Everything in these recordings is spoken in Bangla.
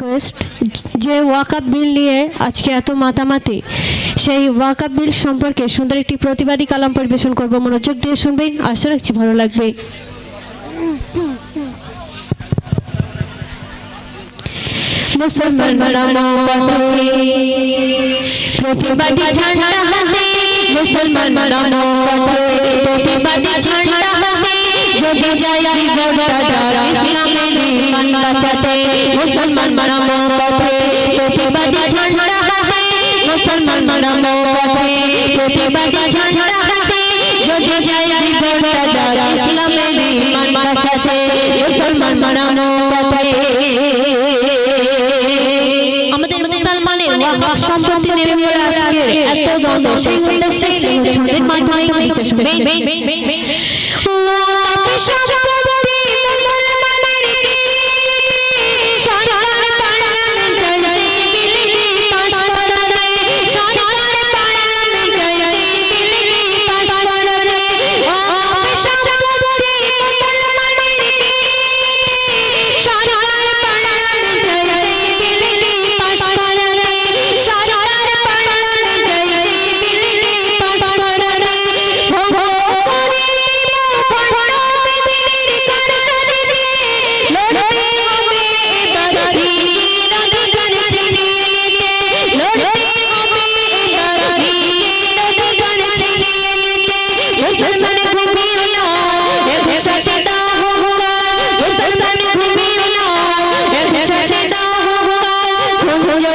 রিকোয়েস্ট যে ওয়াকআপ বিল নিয়ে আজকে এত মাতামাতি, সেই ওয়াকআপ বিল সম্পর্কে সুন্দর একটি প্রতিবাদী কালাম পরিবেশন করব। মনোযোগ দিয়ে শুনবেন, আশা রাখছি ভালো লাগবে। প্রতিবাদী জীবনটা ইসলামের ইমান বাঁচাতে মুসলমানরা প্রতিবাদী ঝান্ডা হাতে মুসলমানরা মমতাতে প্রতিবাদী ঝান্ডা হাতে। যদি যায় জীবনটা ইসলামের ইমান বাঁচাতে মুসলমানরা মমতাতে আমাদের মুসলমানের ওয়াকফ সম্পত্তি নেবে বলে আজকে এত দ্বন্দ্ব সেই উদ্দেশ্যে সেই মাধ্যমে লিখতে শুনবেন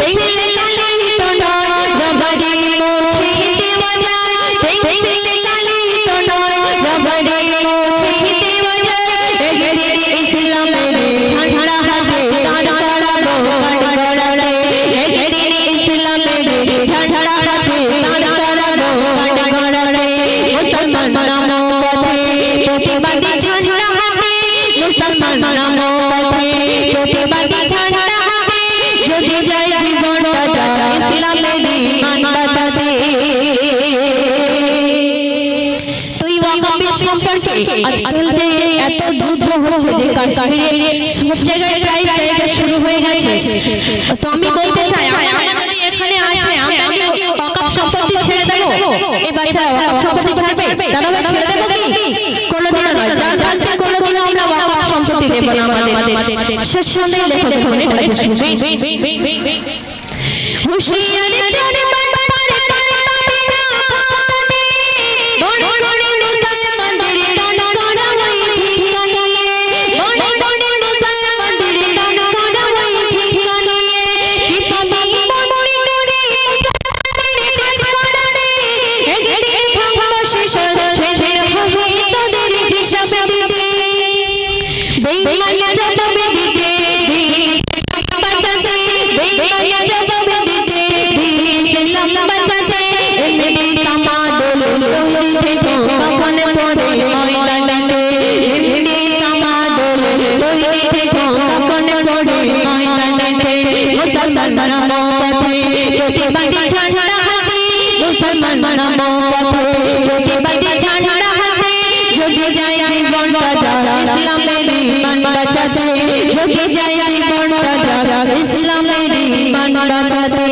baby সম্পর্কে আজকাল যে এত যুদ্ধ হচ্ছে যে কাশ্মীরে সব জায়গায় প্রায় জায়গা শুরু হয়ে গেছে তো আমি বলতে চাই আমরা এখানে আসে কি ওয়াকাব সম্পত্তি ছেড়ে দেবো এই বাচ্চা ওয়াকাব সম্পত্তি ছাড়বে দাদা ভাই ছেড়ে দেবো কি কোনোদিনও নয় যা জানতে কোনোদিনও আমরা ওয়াকাব সম্পত্তি দেব না আমাদের শেষ সন্ধ্যায় লেখো দেখুন এটা হুশিয়ার পথে প্রতিবাদী ঝান্ডা হাতে মুসলমান নামো পথে প্রতিবাদী ঝান্ডা হাতে যদি যায় জীবনটা ইসলামের ইমান বাঁচাতে যদি যায় জীবনটা ইসলামের ইমান বাঁচাতে